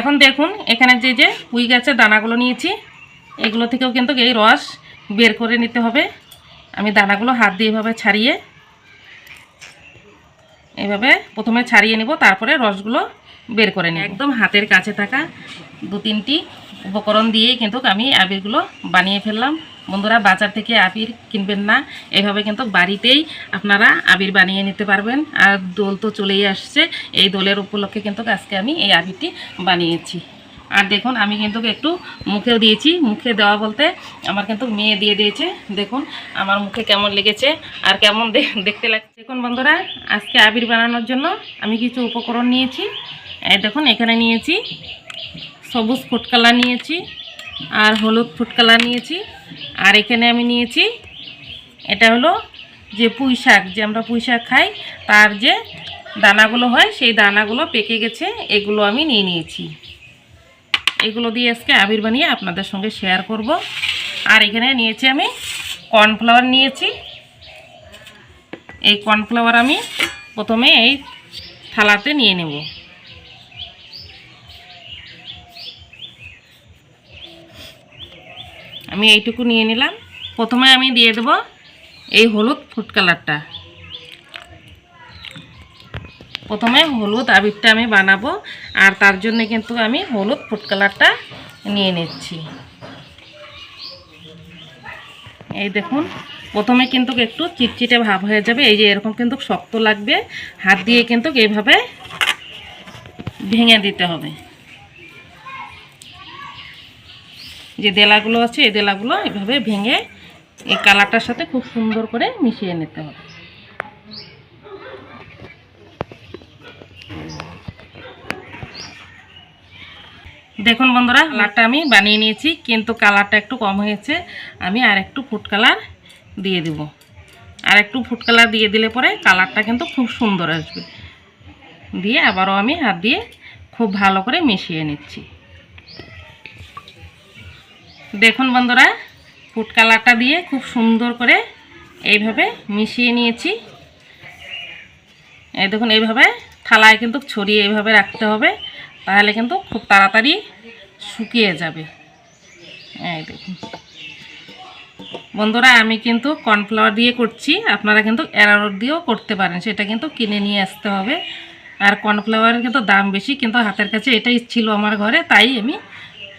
এখন দেখুন, এখানে যে যে উই গাছের দানাগুলো নিয়েছি, এগুলো থেকেও কিন্তু এই রস বের করে নিতে হবে। আমি দানাগুলো হাত দিয়ে এভাবে ছাড়িয়ে, এভাবে প্রথমে ছাড়িয়ে নেব, তারপরে রসগুলো বের করে নেব। একদম হাতের কাছে থাকা দু তিনটি উপকরণ দিয়েই কিন্তু আমি আবিরগুলো বানিয়ে ফেললাম। বন্ধুরা বাজার থেকে আবির কিনবেন না। এভাবে কিন্তু বাড়িতেই আপনারা আবির বানিয়ে নিতে পারবেন। আর দোল তো চলেই আসছে। এই দোলের উপলক্ষে কিন্তু আজকে আমি এই আবিরটি বানিয়েছি। আর দেখুন, আমি কিন্তু একটু মুখেও দিয়েছি। মুখে দেওয়া বলতে আমার কিন্তু মেয়ে দিয়ে দিয়েছে। দেখুন, আমার মুখে কেমন লেগেছে আর কেমন দেখতে লাগছে। দেখুন বন্ধুরা, আজকে আবির বানানোর জন্য আমি কিছু উপকরণ নিয়েছি। দেখুন, এখানে নিয়েছি সবুজ ফুড কালার নিয়েছি। আর হলুদ ফুড কালার নিয়েছি। আর এখানে আমি নিয়েছি, এটা হলো যে পুঁই শাক, যে আমরা পুঁই শাক খাই, তার যে দানাগুলো হয়, সেই দানাগুলো পেকে গেছে, এগুলো আমি নিয়ে নিয়েছি। এগুলো দিয়ে আজকে আবির বানিয়ে আপনাদের সঙ্গে শেয়ার করব। আর এখানে নিয়েছি আমি কর্নফ্লাওয়ার নিয়েছি। এই কর্নফ্লাওয়ার আমি প্রথমে এই থালাতে নিয়ে নেব। আমি এইটুকু নিয়ে নিলাম। প্রথমে আমি দিয়ে দেব এই হলুদ ফুড কালারটা। প্রথমে হলুদ আবিরটা আমি বানাবো আর তার জন্য কিন্তু আমি হলুদ ফুড কালারটা নিয়ে নিচ্ছি। এই দেখুন, প্রথমে কিন্তু একটু চিটচিটে ভাব হয়ে যাবে, এই যে এরকম কিন্তু শক্ত লাগবে। হাত দিয়ে কিন্তু এইভাবে ভেঙে দিতে হবে। যে দেলাগুলো আছে, এই দেলাগুলো এভাবে ভেঙে এই কালারটার সাথে খুব সুন্দর করে মিশিয়ে নিতে হবে। দেখুন বন্ধুরা, কালারটা আমি বানিয়ে নিয়েছি, কিন্তু কালারটা একটু কম হয়েছে। আমি আর একটু ফুড কালার দিয়ে দিব। আর একটু ফুড কালার দিয়ে দিলে পরে কালারটা কিন্তু খুব সুন্দর আসবে। দিয়ে আবারও আমি হাত দিয়ে খুব ভালো করে মিশিয়ে নিচ্ছি। দেখুন বন্ধুরা, ফুড কালারটা দিয়ে খুব সুন্দর করে এইভাবে মিশিয়ে নিয়েছি। এই দেখুন, এইভাবে থালায় কিন্তু ছড়িয়ে এইভাবে রাখতে হবে, তাহলে কিন্তু খুব তাড়াতাড়ি শুকিয়ে যাবে। এই দেখুন। বন্ধুরা, আমি কিন্তু কর্নফ্লাওয়ার দিয়ে করছি, আপনারা কিন্তু অ্যারারোট দিয়েও করতে পারেন, সেটা কিন্তু কিনে নিয়ে আসতে হবে। আর কর্নফ্লাওয়ারের কিন্তু দাম বেশি, কিন্তু হাতের কাছে এটাই ছিল আমার ঘরে, তাই আমি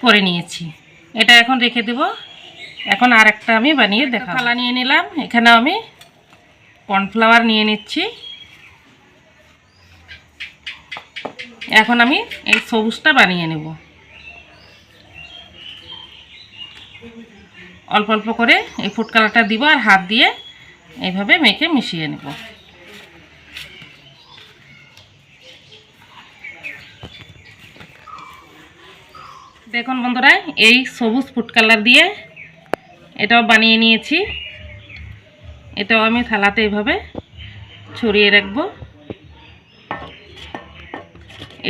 করে নিয়েছি। এটা এখন রেখে দেব। এখন আর একটা আমি বানিয়ে দেখা থালা নিয়ে নিলাম। এখানে আমি কর্নফ্লাওয়ার নিয়ে নিচ্ছি। এখন আমি এই সবুজটা বানিয়ে নেব। অল্প অল্প করে এই ফুড কালারটা দিব আর হাত দিয়ে এইভাবে মেখে মিশিয়ে নেব। দেখুন বন্ধুরা, এই সবুজ ফুড কালার দিয়ে এটাও বানিয়ে নিয়েছি। এটাও আমি থালাতে এইভাবে ছড়িয়ে রাখব।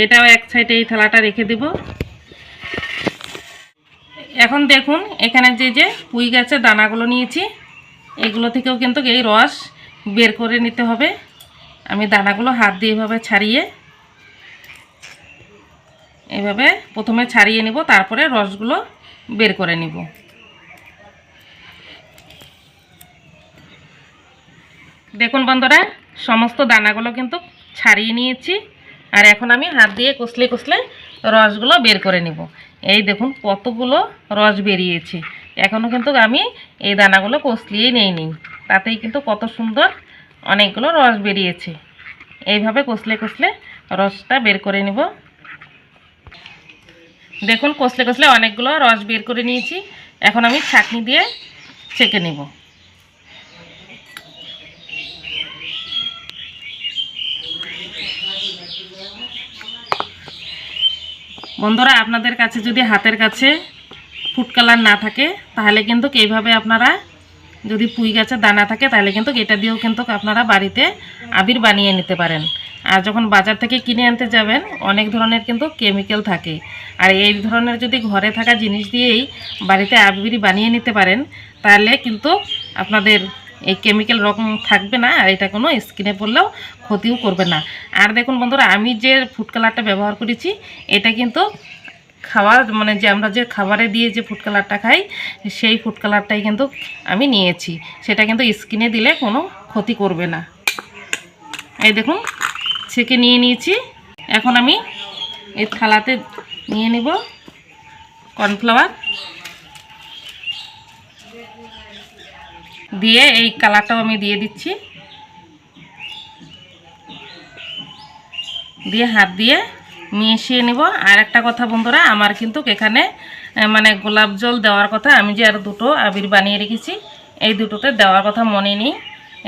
এটাও এক সাইডে এই থালাটা রেখে দেব। এখন দেখুন, এখানে যে যে পুঁই গাছের দানাগুলো নিয়েছি, এগুলো থেকেও কিন্তু এই রস বের করে নিতে হবে। আমি দানাগুলো হাত দিয়ে এভাবে ছাড়িয়ে এভাবে প্রথমে ছাড়িয়ে নেব, তারপরে রসগুলো বের করে নিব। দেখুন বন্ধুরা, সমস্ত দানাগুলো কিন্তু ছাড়িয়ে নিয়েছি, আর এখন আমি হাত দিয়ে কষলে কষলে রসগুলো বের করে নেব। এই দেখুন কতগুলো রস বেরিয়েছে এখনও কিন্তু আমি এই দানাগুলো কষলিয়েই নেই নি তাতেই কিন্তু কত সুন্দর অনেকগুলো রস বেরিয়েছে। এইভাবে কষলে কষলে রসটা বের করে নেব। দেখুন, কষলে কষলে অনেকগুলো রস বের করে নিয়েছি। এখন আমি ছাঁকনি দিয়ে ছেঁকে নেব। বন্ধুরা, আপনাদের কাছে যদি হাতের কাছে ফুড কালার না থাকে, তাহলে কিন্তু এইভাবে আপনারা যদি পুঁই গাছের দানা থাকে, তাহলে কিন্তু এটা দিয়েও কিন্তু আপনারা বাড়িতে আবির বানিয়ে নিতে পারেন। আর যখন বাজার থেকে কিনে আনতে যাবেন, অনেক ধরনের কিন্তু কেমিক্যাল থাকে। আর এই ধরনের যদি ঘরে থাকা জিনিস দিয়েই বাড়িতে আবির বানিয়ে নিতে পারেন, তাহলে কিন্তু আপনাদের এই কেমিক্যাল রকম থাকবে না, আর এটা কোনো স্কিনে পড়লেও ক্ষতিও করবে না। আর দেখুন বন্ধুরা, আমি যে ফুড কালারটা ব্যবহার করেছি, এটা কিন্তু খাওয়ার মানে যে আমরা যে খাবারে দিয়ে যে ফুড কালারটা খাই, সেই ফুড কালারটাই কিন্তু আমি নিয়েছি। সেটা কিন্তু স্কিনে দিলে কোনো ক্ষতি করবে না। এই দেখুন ছেঁকে নিয়ে নিয়েছি। এখন আমি এই থালাতে নিয়ে নিব কর্নফ্লাওয়ার। দিয়ে এই কালারটাও আমি দিয়ে দিচ্ছি। দিয়ে হাত দিয়ে মিশিয়ে নিব। আর একটা কথা বন্ধুরা, আমার কিন্তু এখানে মানে গোলাপ জল দেওয়ার কথা আমি যে আর দুটো আবির বানিয়ে রেখেছি, এই দুটোতে দেওয়ার কথা মনে নেই।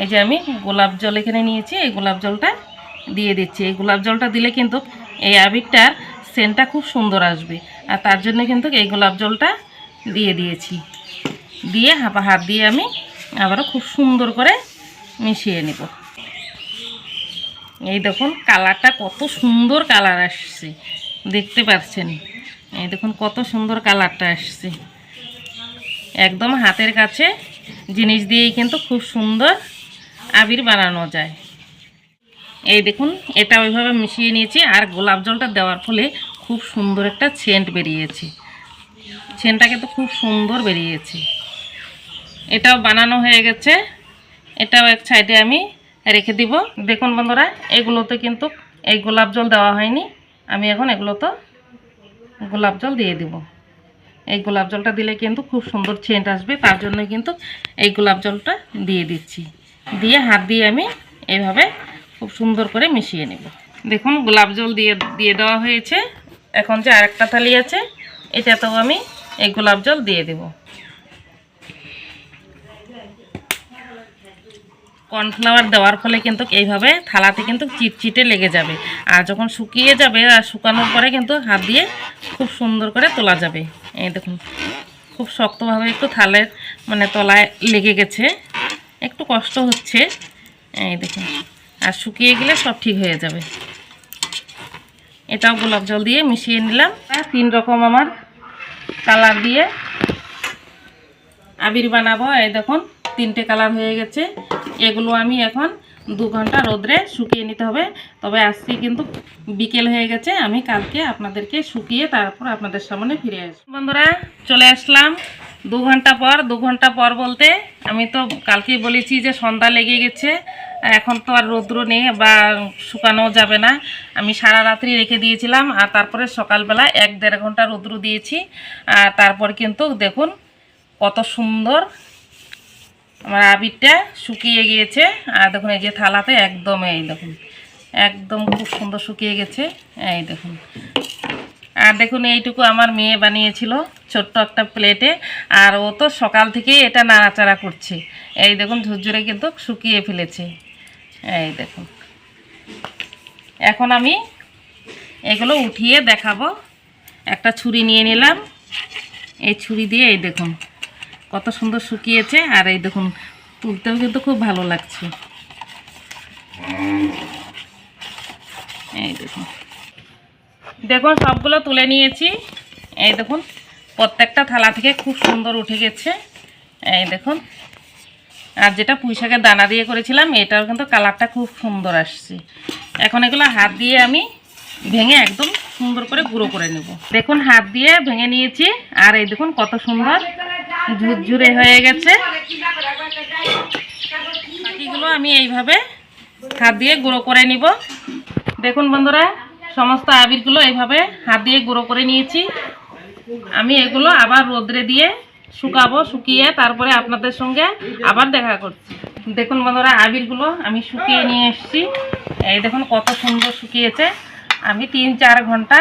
এই যে আমি গোলাপ জল এখানে নিয়েছি, এই গোলাপ জলটা দিয়ে দিচ্ছি। এই গোলাপ জলটা দিলে কিন্তু এই আবিরটার সেন্টটা খুব সুন্দর আসবে। আর তার জন্য কিন্তু এই গোলাপ জলটা দিয়ে দিয়েছি। দিয়ে হাপা হাত দিয়ে আমি আবারও খুব সুন্দর করে মিশিয়ে নেব। এই দেখুন কালারটা কত সুন্দর কালার আসছে। দেখতে পাচ্ছেন? এই দেখুন কত সুন্দর কালারটা আসছে। একদম হাতের কাছে জিনিস দিয়েই কিন্তু খুব সুন্দর আবির বানানো যায়। এই দেখুন, এটা ওইভাবে মিশিয়ে নিয়েছি আর গোলাপ জলটা দেওয়ার ফলে খুব সুন্দর একটা সেন্ট বেরিয়েছে। সেন্টটা কিন্তু খুব সুন্দর বেরিয়েছে। এটাও বানানো হয়ে গেছে। এটাও এক সাইডে আমি রেখে দিব। দেখুন বন্ধুরা, এগুলোতে কিন্তু এই গোলাপ জল দেওয়া হয়নি। আমি এখন এগুলো তো গোলাপ জল দিয়ে দিব। এই গোলাপ জলটা দিলে কিন্তু খুব সুন্দর সেন্ট আসবে। তার জন্য কিন্তু এই গোলাপ জলটা দিয়ে দিচ্ছি। দিয়ে হাত দিয়ে আমি এইভাবে খুব সুন্দর করে মিশিয়ে নেব। দেখুন, গোলাপ জল দিয়ে দিয়ে দেওয়া হয়েছে। এখন যে আরেকটা থালি আছে, এটাতেও আমি এই গোলাপ জল দিয়ে দেবো। কর্নফ্লাওয়ার দেওয়ার ফলে কিন্তু এইভাবে থালাতে কিন্তু চিটচিটে লেগে যাবে। আর যখন শুকিয়ে যাবে আর শুকানোর পরে কিন্তু হাত দিয়ে খুব সুন্দর করে তোলা যাবে। এই দেখুন, খুব শক্তভাবে একটু থালের মানে তলায় লেগে গেছে। একটু কষ্ট হচ্ছে। এই দেখুন। আর শুকিয়ে গেলে সব ঠিক হয়ে যাবে। এটাও গোলাপ জল দিয়ে মিশিয়ে নিলাম। আর তিন রকম আমার কালার দিয়ে আবির বানাবো। এই দেখুন, তিনটে কালার হয়ে গেছে। এগুলো আমি এখন দু ঘণ্টা রোদ্রে শুকিয়ে নিতে হবে। তবে আজকে কিন্তু বিকেল হয়ে গেছে। আমি কালকে আপনাদেরকে শুকিয়ে তারপর আপনাদের সামনে ফিরে আসব। বন্ধুরা, চলে আসলাম। দু ঘণ্টা পর, দু ঘণ্টা পর বলতে আমি তো কালকেই বলেছি যে সন্ধ্যা লেগে গেছে, এখন তো আর রৌদ্র নেই বা শুকানো যাবে না। আমি সারা রাত্রি রেখে দিয়েছিলাম আর তারপরে সকালবেলা এক দেড় ঘণ্টা রৌদ্র দিয়েছি। আর তারপর কিন্তু দেখুন কত সুন্দর আমার আবিরটা শুকিয়ে গিয়েছে। আর দেখুন এই যে থালাতে একদম এই দেখুন, একদম খুব সুন্দর শুকিয়ে গেছে। এই দেখুন। আর দেখুন এইটুকু আমার মেয়ে বানিয়েছিল। ছোট্ট একটা প্লেটে। আর ও তো সকাল থেকেই এটা নাড়াচাড়া করছে। এই দেখুন, ঝুরঝুরে কিন্তু শুকিয়ে ফেলেছে। এই দেখুন। এখন আমি এগুলো উঠিয়ে দেখাবো। একটা ছুরি নিয়ে নিলাম। এই ছুরি দিয়ে, এই দেখুন, কত সুন্দর শুকিয়েছে। আর এই দেখুন, তুলতেও কিন্তু খুব ভালো লাগছে। এই দেখুন। দেখুন, সবগুলো তুলে নিয়েছি। এই দেখুন প্রত্যেকটা থালা থেকে খুব সুন্দর উঠে গেছে। এই দেখুন। আর যেটা পুঁই শাকের দানা দিয়ে করেছিলাম, এটাও কিন্তু কালারটা খুব সুন্দর আসছে। এখন এগুলো হাত দিয়ে আমি ভেঙে একদম সুন্দর করে গুঁড়ো করে নেব। দেখুন, হাত দিয়ে ভেঙে নিয়েছি। আর এই দেখুন, কত সুন্দর ঝুরঝুরে হয়ে গেছে। বাকিগুলো আমি এইভাবে হাত দিয়ে গুঁড়ো করে নিব। দেখুন বন্ধুরা, সমস্ত আবিরগুলো এইভাবে হাত দিয়ে গুঁড়ো করে নিয়েছি। আমি এগুলো আবার রোদ্রে দিয়ে শুকাবো শুকিয়ে তারপরে আপনাদের সঙ্গে আবার দেখা করছি। দেখুন বন্ধুরা আবিরগুলো আমি শুকিয়ে নিয়ে এসেছি। এই দেখুন কত সুন্দর শুকিয়েছে। আমি তিন চার ঘণ্টা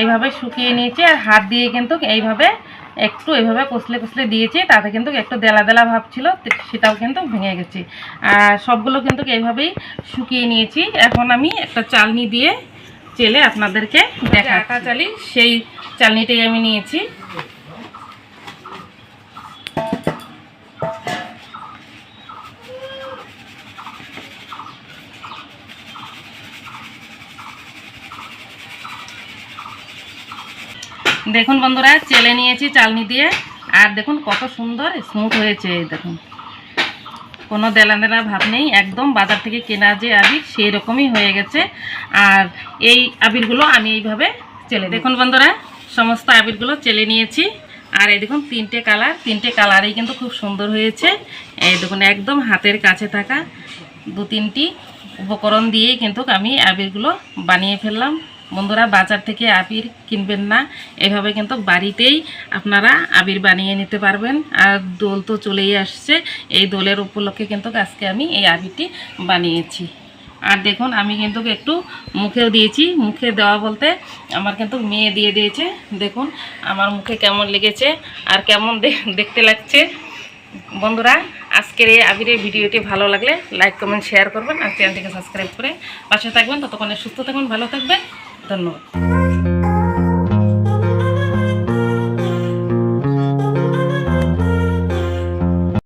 এইভাবে শুকিয়ে নিয়েছি আর হাত দিয়ে কিন্তু এইভাবে একটু এইভাবে কষলে কষলে দিয়েছি তাতে কিন্তু একটু দেলা দেলা ভাব ছিল সেটাও কিন্তু ভেঙে গেছে। আর সবগুলো কিন্তু এইভাবেই শুকিয়ে নিয়েছি। এখন আমি একটা চালনি দিয়ে চেলে আপনাদেরকে দেখা চালি সেই চালনিটাই আমি নিয়েছি। দেখুন বন্ধুরা, চেলে নিয়েছি চালনি দিয়ে। আর দেখুন কত সুন্দর স্মুথ হয়েছে দেখুন। কোনো দেলা দেলা ভাব নেই, একদম বাজার থেকে কেনা যে আবির সেই রকমই হয়ে গেছে। আর এই আবিরগুলো আমি এইভাবে চেলে দেখুন বন্ধুরা সমস্ত আবিরগুলো চেলে নিয়েছি। আর এই দেখুন, তিনটে কালার, তিনটে কালারই কিন্তু খুব সুন্দর হয়েছে। এই দেখুন, একদম হাতের কাছে থাকা দু তিনটি উপকরণ দিয়েই কিন্তু আমি আবিরগুলো বানিয়ে ফেললাম। বন্ধুরা, বাজার থেকে আবির কিনবেন না, এভাবে কিন্তু বাড়িতেই আপনারা আবির বানিয়ে নিতে পারবেন। আর দোল তো চলেই আসছে, এই দোলের উপলক্ষে কিন্তু আজকে আমি এই আবিরটি বানিয়েছি। আর দেখুন, আমি কিন্তু একটু মুখেও দিয়েছি। মুখে দেওয়া বলতে আমার কিন্তু মেয়ে দিয়ে দিয়েছে। দেখুন, আমার মুখে কেমন লেগেছে আর কেমন দেখতে লাগছে। বন্ধুরা, আজকের এই আবিরের ভিডিওটি ভালো লাগলে লাইক, কমেন্ট, শেয়ার করবেন আর চ্যানেলটিকে সাবস্ক্রাইব করে পাশে থাকবেন। ততক্ষণে সুস্থ থাকবেন ভালো থাকবেন। ধন্যবাদ।